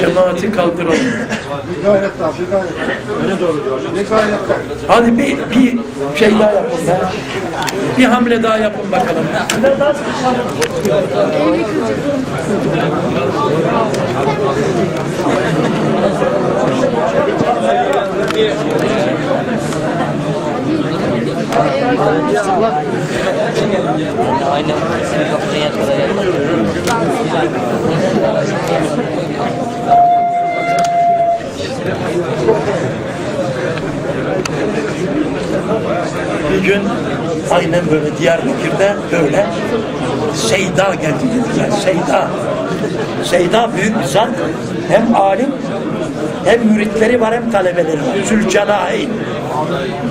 Cemaati kaldıralım. Hadi bir, bir şey daha yapın be. Bir hamle daha yapın bakalım. Aynen. Bir gün aynen böyle Diyarbakır'da böyle Seyda geldi dediler. Seyda. Seyda büyük bir zat. Hem alim hem müritleri var hem talebeleri var. Zülcenain.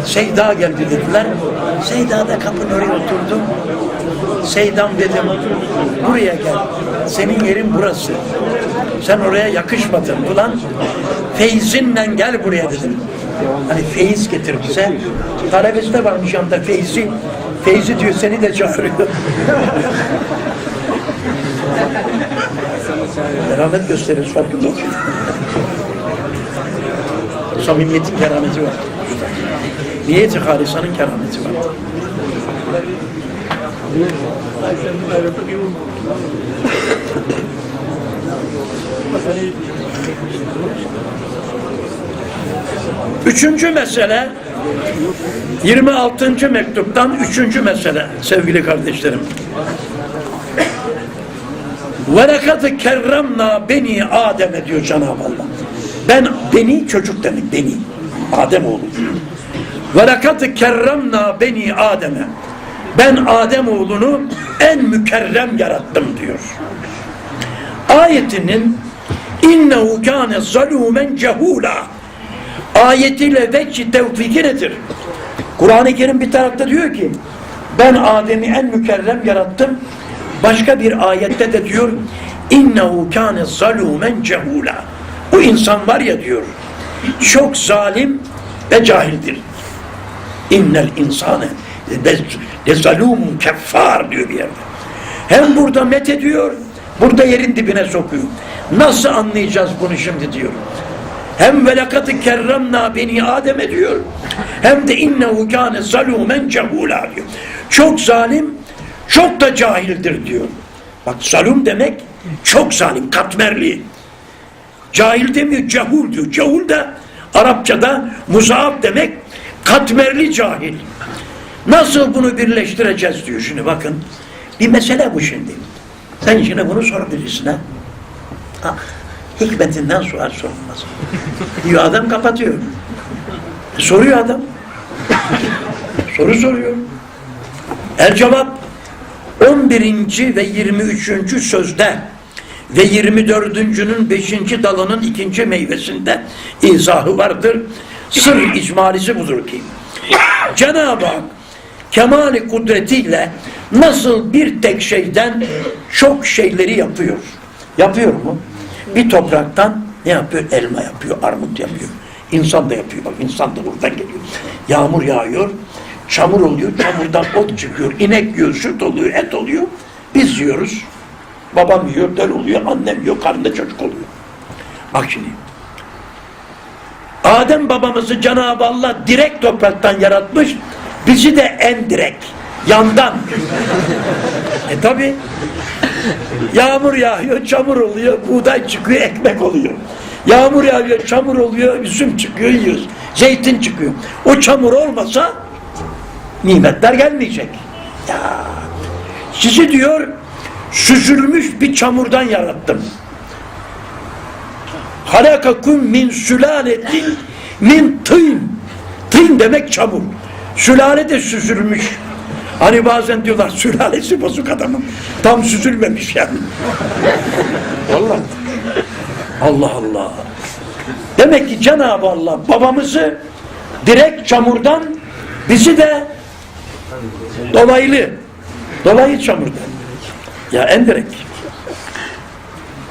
Seyda geldi dediler. Seyda da kapının oraya oturdu. Seydam dedim buraya gel. Senin yerin burası. Sen oraya yakışmadın. Ulan feyzinle gel buraya dedim. Hani feyiz getir bize. Talebesi de varmış yanında feyzi. Feyzi diyor seni de çağırıyor. Keramet gösteririz farkında. Samimiyetin kerameti var. Niyeti halisanın kerameti var. Üçüncü mesele 26. mektuptan üçüncü mesele sevgili kardeşlerim. Ve lekad beni Adem'e diyor Cenab-ı Allah. Ben beni çocuk demek beni. Adem oğlu. Ve lekad kerramna beni Adem'e. Ben Adem oğlunu en mükerrem yarattım diyor. Ayetinin innehu kâne zalûmen cehûlâ ayetiyle vecih tevfiki nedir? Kur'an-ı Kerim bir tarafta diyor ki ben Adem'i en mükerrem yarattım. Başka bir ayette de diyor innehu kâne zalûmen cehûlâ o insan var ya diyor çok zalim ve cahildir. İnnel insane de zalumun keffar diyor bir yerde. Hem burada met ediyor, burada yerin dibine sokuyor. Nasıl anlayacağız bunu şimdi diyor. Hem velakatı kerramna beni Adem ediyor. Hem de innehu kâne zalûmen cehûlâ diyor. Çok zalim, çok da cahildir diyor. Bak zalum demek çok zalim, katmerli. Cahil demiyor, cehul diyor. Cehul de Arapçada muzaaf demek katmerli cahil. Nasıl bunu birleştireceğiz diyor şimdi bakın. Bir mesele bu şimdi. Sen şimdi bunu sorabilirsin ha. ha hikmetinden sual sorulmaz. Diyor adam kapatıyor. E, soruyor adam. Soru soruyor. El cevap 11. ve 23. sözde ve 24.'nün 5. dalının ikinci meyvesinde izahı vardır. Sır icmalisi budur ki Cenab-ı Hak kemali kudretiyle nasıl bir tek şeyden çok şeyleri yapıyor. Yapıyor mu? Bir topraktan ne yapıyor? Elma yapıyor, armut yapıyor. İnsan da yapıyor. Bak insan da buradan geliyor. Yağmur yağıyor, çamur oluyor, çamurdan ot çıkıyor. İnek yiyor, süt oluyor, et oluyor. Biz yiyoruz. Babam yiyor, döl oluyor, annem yiyor, karnında çocuk oluyor. Bak şimdi. Adem babamızı Cenab-ı Allah direkt topraktan yaratmış. Bizi de en direkt, yandan. e tabi. Yağmur yağıyor, çamur oluyor, buğday çıkıyor, ekmek oluyor. Yağmur yağıyor, çamur oluyor, üzüm çıkıyor, yiyoruz. Zeytin çıkıyor. O çamur olmasa nimetler gelmeyecek. Ya sizi diyor süzülmüş bir çamurdan yarattım. Halakakum min sülaletin min tîn. Tîn demek çamur. Sülale de süzülmüş. Hani bazen diyorlar sülalesi bozuk adamın. Tam süzülmemiş yani. Vallahi. Allah Allah. Demek ki Cenab-ı Allah babamızı direkt çamurdan bizi de dolaylı dolayı çamurdan. Ya en direkt.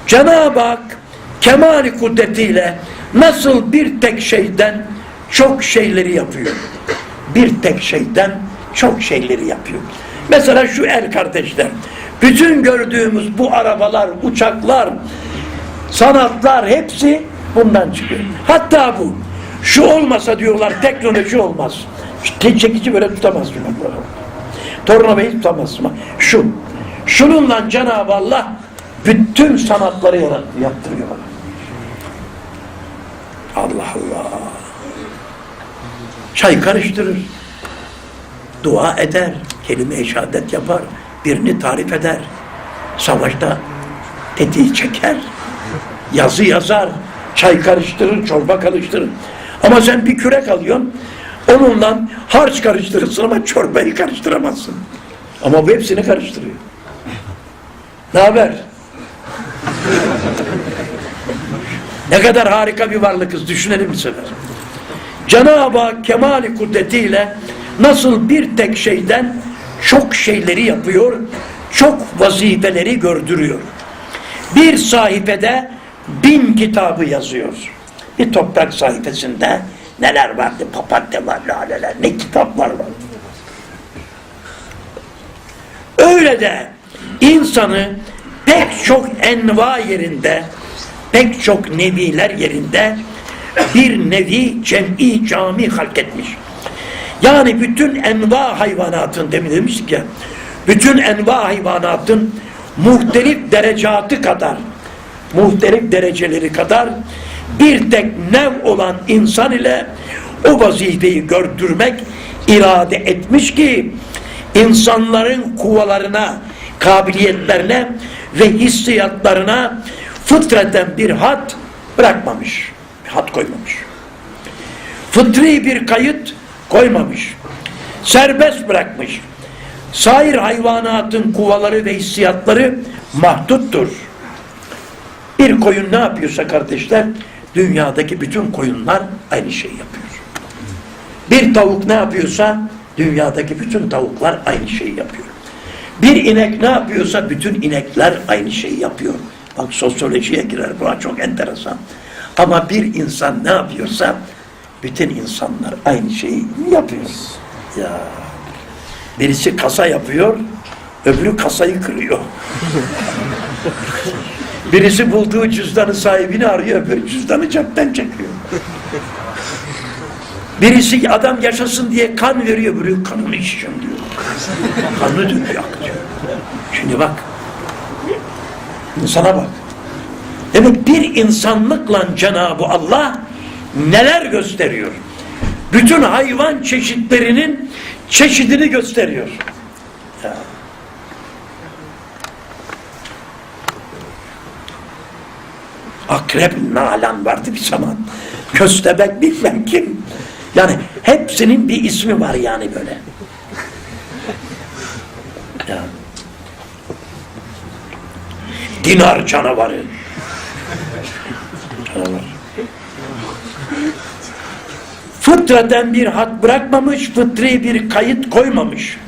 Cenab-ı Hak kemali kudretiyle nasıl bir tek şeyden çok şeyleri yapıyor. Bir tek şeyden çok şeyleri yapıyor. Mesela şu el kardeşler. Bütün gördüğümüz bu arabalar, uçaklar, sanatlar hepsi bundan çıkıyor. Hatta bu. Şu olmasa diyorlar teknoloji olmaz. Çekici böyle tutamaz diyorlar. Tornabayı tutamaz. Şu. Şununla Cenab-ı Allah bütün sanatları yaptırıyor bana. Allah Allah. Çay karıştırır. Dua eder. Kelime-i şehadet yapar. Birini tarif eder. Savaşta tetiği çeker. Yazı yazar. Çay karıştırır, çorba karıştırır. Ama sen bir kürek alıyorsun. Onunla harç karıştırırsın ama çorbayı karıştıramazsın. Ama bu hepsini karıştırıyor. Ne haber? Ne kadar harika bir varlıkız düşünelim bir sefer. Cenab-ı Hak kemali kudretiyle nasıl bir tek şeyden çok şeyleri yapıyor, çok vazifeleri gördürüyor. Bir sayfede bin kitabı yazıyor. Bir toprak sayfasında neler vardı? Papatya var, laleler, ne kitaplar var. Öyle de insanı pek çok enva yerinde, pek çok neviler yerinde bir nevi cem'i cami halk etmiş. Yani bütün enva hayvanatın demin demiştik ya, bütün enva hayvanatın muhtelif derecatı kadar, muhtelif dereceleri kadar bir tek nev olan insan ile o vazifeyi gördürmek irade etmiş ki insanların kuvalarına, kabiliyetlerine ve hissiyatlarına fıtraten bir hat bırakmamış. Bir hat koymamış. Fıtri bir kayıt koymamış. Serbest bırakmış. Sair hayvanatın kuvaları ve hissiyatları mahduttur. Bir koyun ne yapıyorsa kardeşler, dünyadaki bütün koyunlar aynı şeyi yapıyor. Bir tavuk ne yapıyorsa, dünyadaki bütün tavuklar aynı şeyi yapıyor. Bir inek ne yapıyorsa, bütün inekler aynı şeyi yapıyor. Bak sosyolojiye girer, bu çok enteresan. Ama bir insan ne yapıyorsa, bütün insanlar aynı şeyi yapıyor. Ya. Birisi kasa yapıyor, öbürü kasayı kırıyor. Birisi bulduğu cüzdanı sahibini arıyor, öbürü cüzdanı cepten çekiyor. Birisi adam yaşasın diye kan veriyor, öbürü kanını içeceğim diyor. Kanını döküyor, akıtıyor. Şimdi bak, insana bak. Demek bir insanlıkla Cenab-ı Allah neler gösteriyor? Bütün hayvan çeşitlerinin çeşidini gösteriyor. Akrep nalan vardı bir zaman. Köstebek bilmem kim. Yani hepsinin bir ismi var yani böyle. Dinar canavarı. Canavar. Fıtraten bir hat bırakmamış, fıtri bir kayıt koymamış.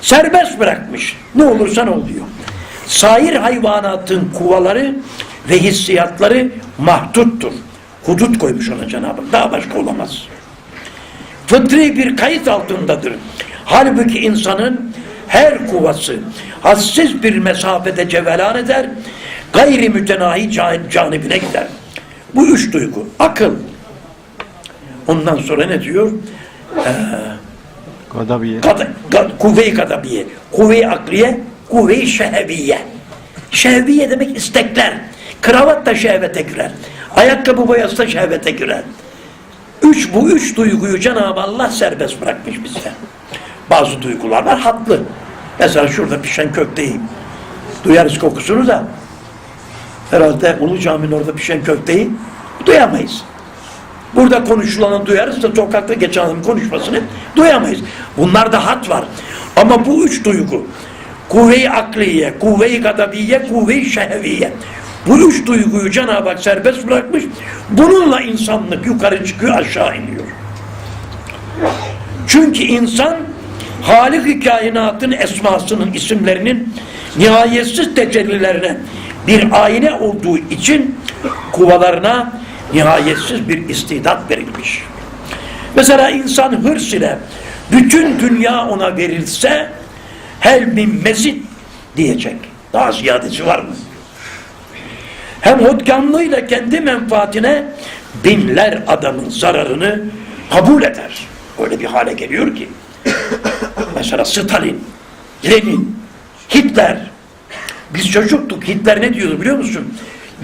Serbest bırakmış. Ne olursan ol diyor. Sair hayvanatın kuvaları ve hissiyatları mahduttur. Hudut koymuş ona Cenab-ı. Daha başka olamaz. Fıtri bir kayıt altındadır. Halbuki insanın her kuvası hassiz bir mesafede cevelan eder, gayri mütenahi can- canibine gider. Bu üç duygu, akıl. Ondan sonra ne diyor? Gadabiye. Kad, kad, kuvve-i kadabiye, kuvve-i akliye, kuvve-i şehviye. Şehviye demek istekler. Kravat da şehvete girer. Ayakkabı boyası da şehvete girer. Üç, bu üç duyguyu Cenab-ı Allah serbest bırakmış bize. Bazı duygular var haklı. Mesela şurada pişen köfteyi duyarız kokusunu da herhalde Ulu Cami'nin orada pişen köfteyi duyamayız. Burada konuşulanı duyarız da sokakta geçen adamın konuşmasını duyamayız. Bunlarda hat var. Ama bu üç duygu kuvve-i akliye, kuvve-i gadabiye, kuvve-i şehviye. Bu üç duyguyu Cenab-ı Hak serbest bırakmış. Bununla insanlık yukarı çıkıyor aşağı iniyor. Çünkü insan Halik-i kainatın esmasının isimlerinin nihayetsiz tecellilerine bir ayna olduğu için kuvalarına nihayetsiz bir istidat verilmiş. Mesela insan hırs ile bütün dünya ona verilse hel min mezid diyecek. Daha ziyadesi var mı? Hem hodgamlığıyla kendi menfaatine binler adamın zararını kabul eder. Öyle bir hale geliyor ki. Mesela Stalin, Lenin, Hitler. Biz çocuktuk. Hitler ne diyordu biliyor musun?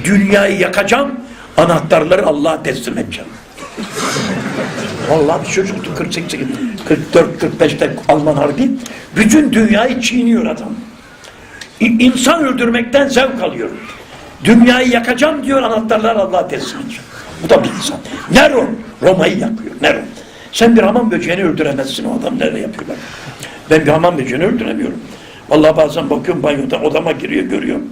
Dünyayı yakacağım, anahtarları Allah'a teslim edeceğim. Vallahi bir çocuktu 48, 44, 45'te Alman Harbi. Bütün dünyayı çiğniyor adam. İnsan öldürmekten zevk alıyor. Dünyayı yakacağım diyor anahtarlar Allah'a teslim edeceğim. Bu da bir insan. Neron Roma'yı yakıyor. Neron. Sen bir hamam böceğini öldüremezsin o adam nerede yapıyorlar. Ben bir hamam böceğini öldüremiyorum. Vallahi bazen bakıyorum banyoda odama giriyor görüyorum.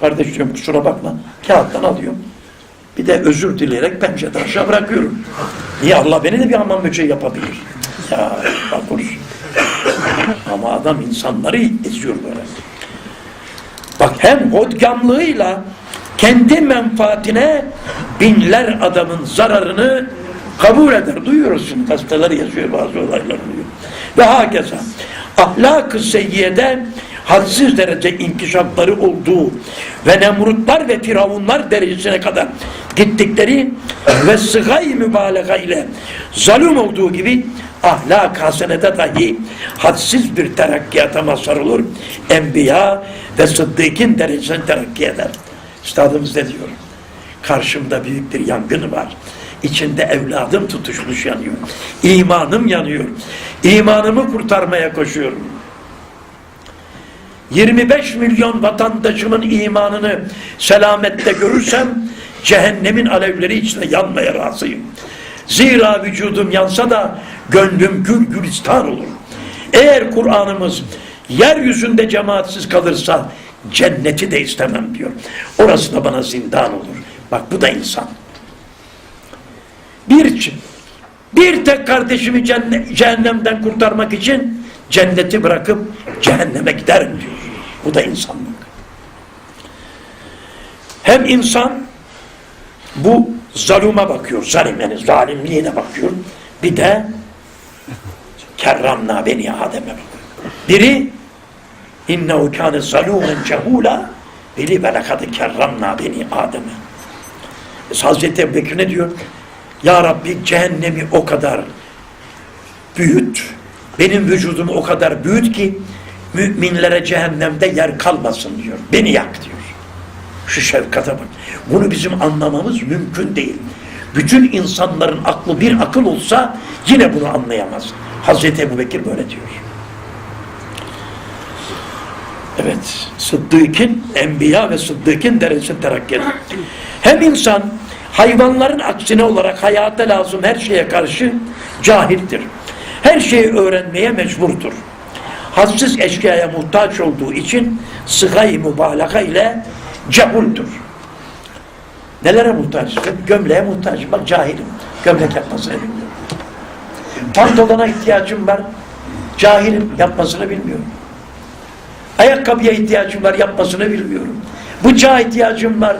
Kardeş diyorum kusura bakma. Kağıttan alıyorum. Bir de özür dileyerek pencereden aşağı bırakıyorum. Niye Allah beni de bir hamam böceği yapabilir? Ya bak konuş. Ama adam insanları eziyor böyle. Bak hem hodgamlığıyla kendi menfaatine binler adamın zararını kabul eder. Duyuyorsun gazeteler yazıyor bazı olaylar oluyor. Ve hakeza ahlak-ı seyyiyede hadsiz derece inkişafları olduğu ve Nemrutlar ve Firavunlar derecesine kadar gittikleri ve sıgay mübalağa ile zalim olduğu gibi ahlak hasenede dahi hadsiz bir terakkiyata mazhar olur. Enbiya ve sıddıkın derecesine terakki eder. Üstadımız ne diyor? Karşımda büyük bir yangın var. İçinde evladım tutuşmuş yanıyor. İmanım yanıyor. İmanımı kurtarmaya koşuyorum. 25 milyon vatandaşımın imanını selamette görürsem cehennemin alevleri içinde yanmaya razıyım. Zira vücudum yansa da gönlüm gül gülistan olur. Eğer Kur'an'ımız yeryüzünde cemaatsiz kalırsa cenneti de istemem diyor. Orası da bana zindan olur. Bak bu da insan. Bir, bir tek kardeşimi cehennemden kurtarmak için cenneti bırakıp cehenneme giderim diyor. Bu da insanlık. Hem insan bu zaluma bakıyor, zalimlerin zalimliğine bakıyor. Bir de kerramna beni Adem'e bakıyor. Biri innehu kâne zalûmen cehûlâ beli ve lekad kerramna beni Adem'e. Hazreti Ebu ne diyor? Ya Rabbi cehennemi o kadar büyüt, benim vücudumu o kadar büyüt ki müminlere cehennemde yer kalmasın diyor. Beni yak diyor. Şu şefkate bak. Bunu bizim anlamamız mümkün değil. Bütün insanların aklı bir akıl olsa yine bunu anlayamaz. Hazreti Ebu Bekir böyle diyor. Evet, Sıddık'ın, Enbiya ve Sıddık'ın derecesi terakki. Hem insan hayvanların aksine olarak hayata lazım her şeye karşı cahildir. Her şeyi öğrenmeye mecburdur. Hassiz eşkıyaya muhtaç olduğu için sıgay mübalağa ile cehuldur. Nelere muhtaç? Gömleğe muhtaç. Bak cahilim. Gömlek yapmasını bilmiyorum. Pantolona ihtiyacım var. Cahilim. Yapmasını bilmiyorum. Ayakkabıya ihtiyacım var, yapmasını bilmiyorum. Bıçağa ihtiyacım var,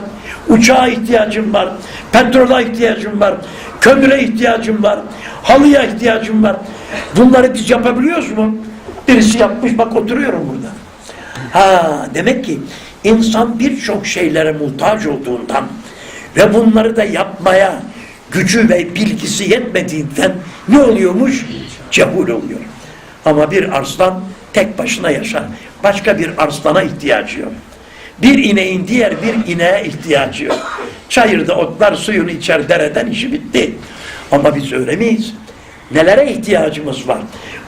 uçağa ihtiyacım var, petrola ihtiyacım var, kömüre ihtiyacım var, halıya ihtiyacım var. Bunları biz yapabiliyoruz mu? Birisi yapmış, bak oturuyorum burada. Ha, demek ki insan birçok şeylere muhtaç olduğundan ve bunları da yapmaya gücü ve bilgisi yetmediğinden ne oluyormuş? Cehul oluyor. Ama bir arslan tek başına yaşar. Başka bir arslana ihtiyacı yok. Bir ineğin diğer bir ineğe ihtiyacı yok. Çayırda otlar suyunu içer dereden işi bitti. Ama biz öyle miyiz? Nelere ihtiyacımız var?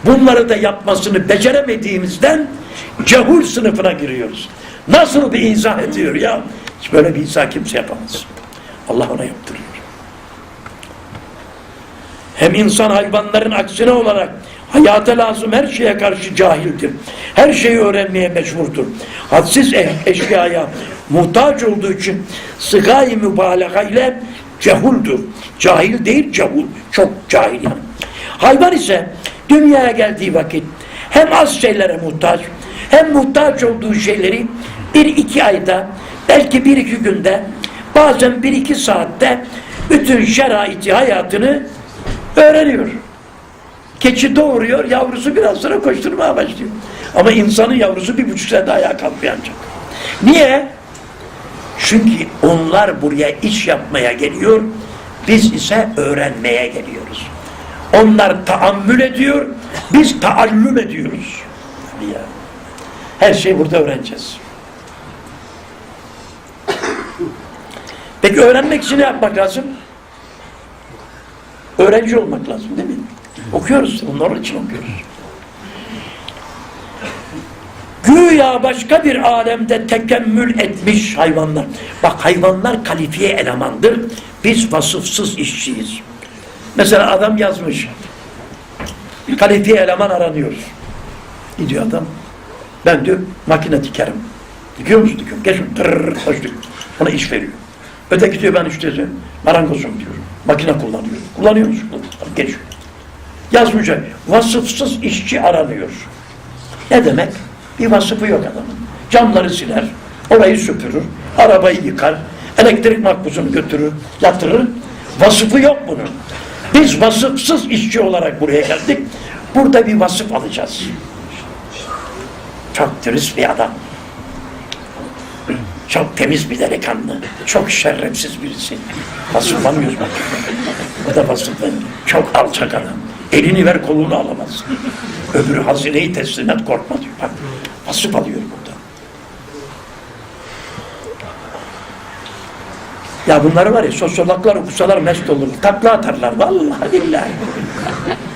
Bunları da yapmasını beceremediğimizden cehul sınıfına giriyoruz. Nasıl bir izah ediyor ya? Hiç böyle bir izah kimse yapamaz. Allah ona yaptırıyor. Hem insan hayvanların aksine olarak hayata lazım her şeye karşı cahildir. Her şeyi öğrenmeye mecburdur. Hadsiz e- eşyaya muhtaç olduğu için sıgay mübalağa ile cehuldur. Cahil değil cehul. Çok cahil yani. Hayvan ise dünyaya geldiği vakit hem az şeylere muhtaç hem muhtaç olduğu şeyleri bir iki ayda belki bir iki günde bazen bir iki saatte bütün şeraiti hayatını öğreniyor. Keçi doğuruyor, yavrusu biraz sonra koşturmaya başlıyor. Ama insanın yavrusu bir buçuk sene ayağa kalkmıyor. Niye? Çünkü onlar buraya iş yapmaya geliyor, biz ise öğrenmeye geliyoruz. Onlar taammül ediyor, biz taallüm ediyoruz. Her şeyi burada öğreneceğiz. Peki öğrenmek için ne yapmak lazım? Öğrenci olmak lazım değil mi? Okuyoruz, bunların için okuyoruz. Güya başka bir alemde tekemmül etmiş hayvanlar. Bak hayvanlar kalifiye elemandır. Biz vasıfsız işçiyiz. Mesela adam yazmış. Kalifiye eleman aranıyor. Gidiyor adam. Ben diyor makine dikerim. Dikiyor musun? Dikiyorum. Geç. Tırrrr. Ona iş veriyor. Öteki diyor ben işte marangozum diyor. Makine kullanıyor. Kullanıyor musun? Geç. Yazmış. Vasıfsız işçi aranıyor. Ne demek? Bir vasıfı yok adamın. Camları siler, orayı süpürür, arabayı yıkar, elektrik makbuzunu götürür, yatırır. Vasıfı yok bunun. Biz vasıfsız işçi olarak buraya geldik. Burada bir vasıf alacağız. Çok dürüst bir adam. Çok temiz bir delikanlı. Çok şerefsiz birisi. Vasıflamıyoruz bak. Bu da vasıflı. Çok alçak adam. Elini ver kolunu alamaz. Öbürü hazineyi teslim et korkma diyor. Bak vasıf alıyor burada. Ya bunları var ya sosyologlar okusalar mest olur. Takla atarlar. Vallahi billahi.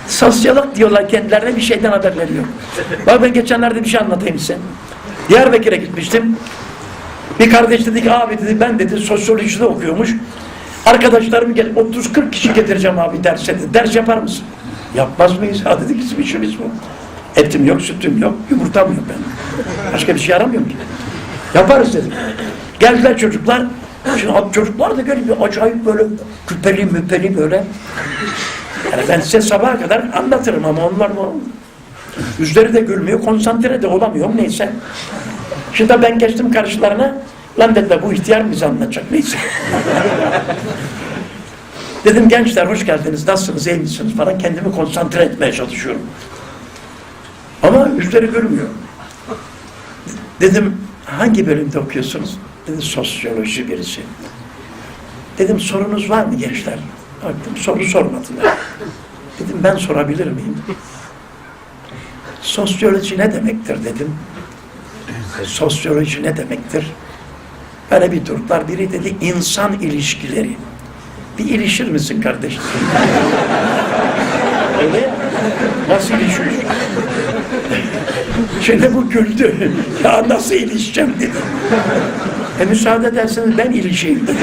Sosyolog diyorlar kendilerine bir şeyden haberleri yok. Bak ben geçenlerde bir şey anlatayım size. Diyarbakır'a gitmiştim. Bir kardeş dedi ki abi dedi ben dedi sosyolojide okuyormuş. Arkadaşlarımı gel 30-40 kişi getireceğim abi ders dedi. Ders yapar mısın? Yapmaz mıyız? Ha dedik bizim işimiz bu. Etim yok, sütüm yok, yumurtam yok ben. Başka bir şey aramıyorum ki. Yaparız dedim. Geldiler çocuklar. Şimdi çocuklar da böyle bir acayip böyle küpeli müpeli böyle. Yani ben size sabaha kadar anlatırım ama onlar bu. Yüzleri de gülmüyor, konsantre de olamıyorum neyse. Şimdi ben geçtim karşılarına. Lan dediler bu ihtiyar bize anlatacak neyse. Dedim gençler hoş geldiniz, nasılsınız, iyi misiniz falan kendimi konsantre etmeye çalışıyorum. Ama yüzleri gülmüyor. Dedim hangi bölümde okuyorsunuz? Dedi sosyoloji birisi. Dedim sorunuz var mı gençler? Baktım soru sormadılar. Dedim ben sorabilir miyim? Sosyoloji ne demektir dedim. Sosyoloji ne demektir? Böyle bir durdular. Biri dedi insan ilişkileri. Bir ilişir misin kardeş? Öyle. Nasıl ilişiyorsun? Şimdi bu güldü. Ya nasıl ilişeceğim dedi. E müsaade ederseniz ben ilişeyim dedim.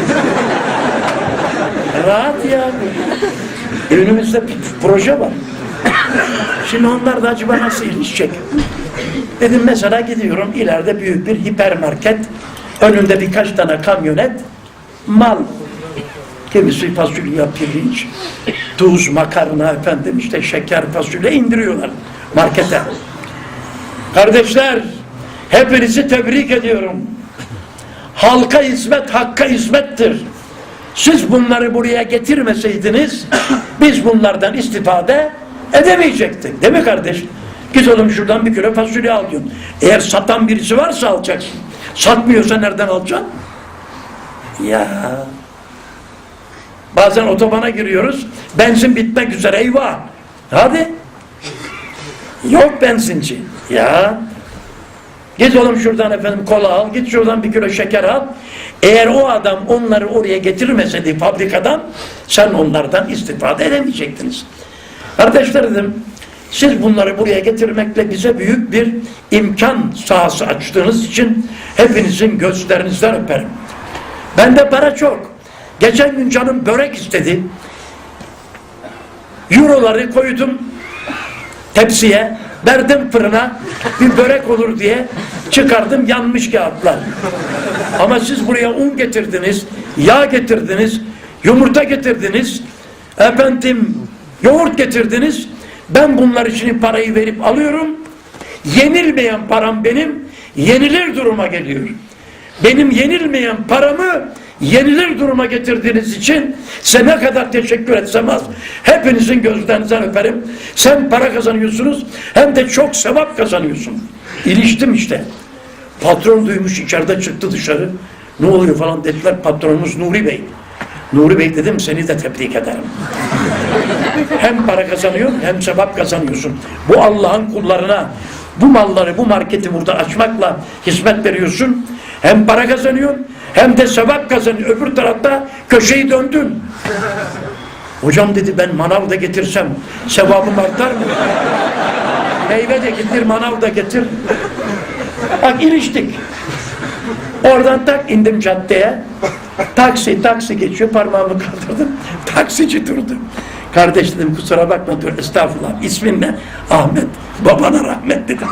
Rahat ya. Önümüzde bir proje var. Şimdi onlar da acaba nasıl ilişecek? Dedim mesela gidiyorum ileride büyük bir hipermarket. Önünde birkaç tane kamyonet. Mal. Kimisi fasulye, pirinç, tuz, makarna efendim işte şeker, fasulye indiriyorlar markete. Kardeşler, hepinizi tebrik ediyorum. Halka hizmet, hakka hizmettir. Siz bunları buraya getirmeseydiniz, biz bunlardan istifade edemeyecektik. Değil mi kardeş? Git oğlum şuradan bir kilo fasulye al diyorsun. Eğer satan birisi varsa alacaksın. Satmıyorsa nereden alacaksın? Ya. Bazen otobana giriyoruz. Benzin bitmek üzere. Eyvah. Hadi. Yok benzinci. Ya. Git oğlum şuradan efendim kola al. Git şuradan bir kilo şeker al. Eğer o adam onları oraya getirmeseydi fabrikadan sen onlardan istifade edemeyecektiniz. Kardeşler dedim siz bunları buraya getirmekle bize büyük bir imkan sahası açtığınız için hepinizin gözlerinizden öperim. Bende para çok. Geçen gün canım börek istedi. Euroları koydum tepsiye, verdim fırına bir börek olur diye çıkardım yanmış kağıtlar. Ama siz buraya un getirdiniz, yağ getirdiniz, yumurta getirdiniz, efendim yoğurt getirdiniz. Ben bunlar için parayı verip alıyorum. Yenilmeyen param benim, yenilir duruma geliyor. Benim yenilmeyen paramı yenilir duruma getirdiğiniz için size ne kadar teşekkür etsem az. Hepinizin gözlerinizden öperim. Sen para kazanıyorsunuz hem de çok sevap kazanıyorsun. İliştim işte. Patron duymuş içeride çıktı dışarı. Ne oluyor falan dediler. Patronumuz Nuri Bey. Nuri Bey dedim seni de tebrik ederim. hem para kazanıyorsun hem sevap kazanıyorsun. Bu Allah'ın kullarına bu malları, bu marketi burada açmakla hizmet veriyorsun. Hem para kazanıyorsun hem de sevap kazanıyorsun. Öbür tarafta köşeyi döndün. Hocam dedi ben manav da getirsem sevabım artar mı? Meyve de getir, manav da getir. Bak iliştik. Oradan tak indim caddeye. Taksi, taksi geçiyor. Parmağımı kaldırdım. Taksici durdu. Kardeş dedim kusura bakma dur estağfurullah. İsmin ne? Ahmet. Babana rahmet dedim.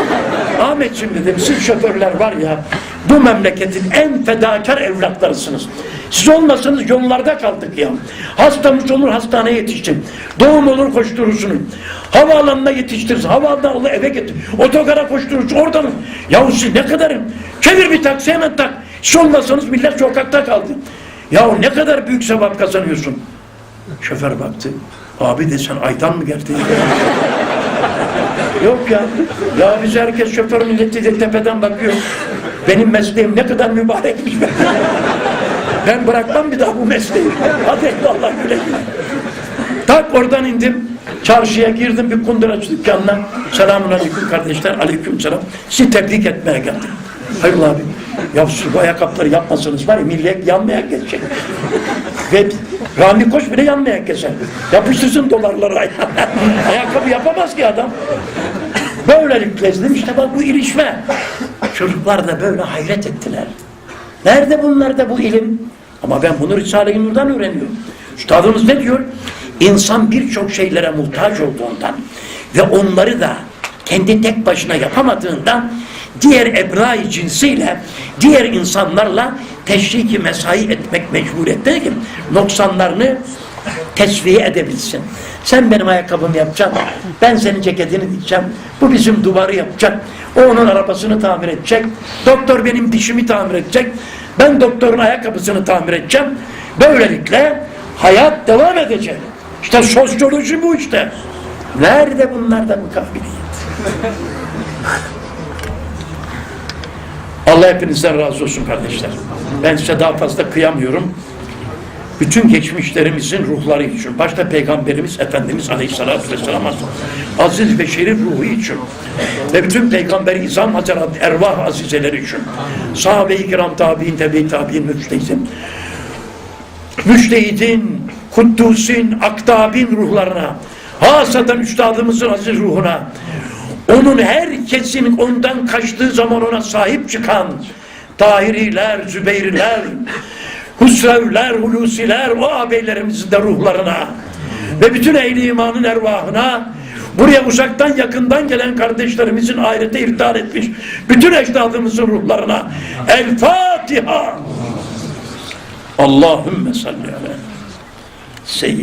Ahmetciğim dedim siz şoförler var ya bu memleketin en fedakar evlatlarısınız. Siz olmasanız yollarda kaldık ya. Hastamız olur hastaneye yetiştin. Doğum olur koşturursunuz. Havaalanına yetiştiririz. Havaalanına olur eve getir. Otogara koştururuz. Oradan. Yahu siz ne kadarım? Çevir bir taksi hemen tak. Siz olmasanız millet sokakta kaldı. Yahu ne kadar büyük sevap kazanıyorsun. Şoför baktı. Abi de sen aydan mı geldin? Yok ya. Ya biz herkes şoför milleti de tepeden bakıyor. Benim mesleğim ne kadar mübarekmiş be. Ben bırakmam bir daha bu mesleği. Hadi Allah güle güle. Tak oradan indim. Çarşıya girdim bir kunduraç dükkanına. Selamun aleyküm kardeşler. Aleyküm selam. Sizi tebrik etmeye geldim. Hayrola abi. Ya bu ayakkabıları yapmasanız var ya millet yanmaya geçecek. Ve Rami Koç bile yanmaya geçer. Yapıştırsın dolarları. Ayakkabı yapamaz ki adam. Böylelikle dedim işte bak bu ilişme. Çocuklar da böyle hayret ettiler. Nerede bunlarda bu ilim? Ama ben bunu Risale-i Nur'dan öğreniyorum. Üstadımız ne diyor? İnsan birçok şeylere muhtaç olduğundan ve onları da kendi tek başına yapamadığından diğer ebra cinsiyle, diğer insanlarla teşriki mesai etmek mecburiyette ki noksanlarını tesviye edebilsin. Sen benim ayakkabımı yapacaksın, ben senin ceketini dikeceğim, bu bizim duvarı yapacak, o onun arabasını tamir edecek, doktor benim dişimi tamir edecek, ben doktorun ayakkabısını tamir edeceğim. Böylelikle hayat devam edecek. İşte sosyoloji bu işte. Nerede bunlarda bu kabiliyet? Allah hepinizden razı olsun kardeşler. Ben size daha fazla kıyamıyorum. Bütün geçmişlerimizin ruhları için, başta Peygamberimiz Efendimiz Aleyhisselatü Vesselam aziz beşerin ruhu için ve bütün Peygamberi İzam Hacerat ervah azizeleri için sahabe-i kiram tabi'in, tebe-i tabi'in, müçtehidin müştehidin, kuddusin, aktabin ruhlarına hasaten üstadımızın aziz ruhuna onun herkesin ondan kaçtığı zaman ona sahip çıkan Tahiriler, Zübeyriler, Husrevler, Hulusiler, o ağabeylerimizin de ruhlarına ve bütün ehli imanın ervahına buraya uzaktan yakından gelen kardeşlerimizin ahirete irtihar etmiş bütün ecdadımızın ruhlarına El Fatiha. Allahümme salli ala seyyid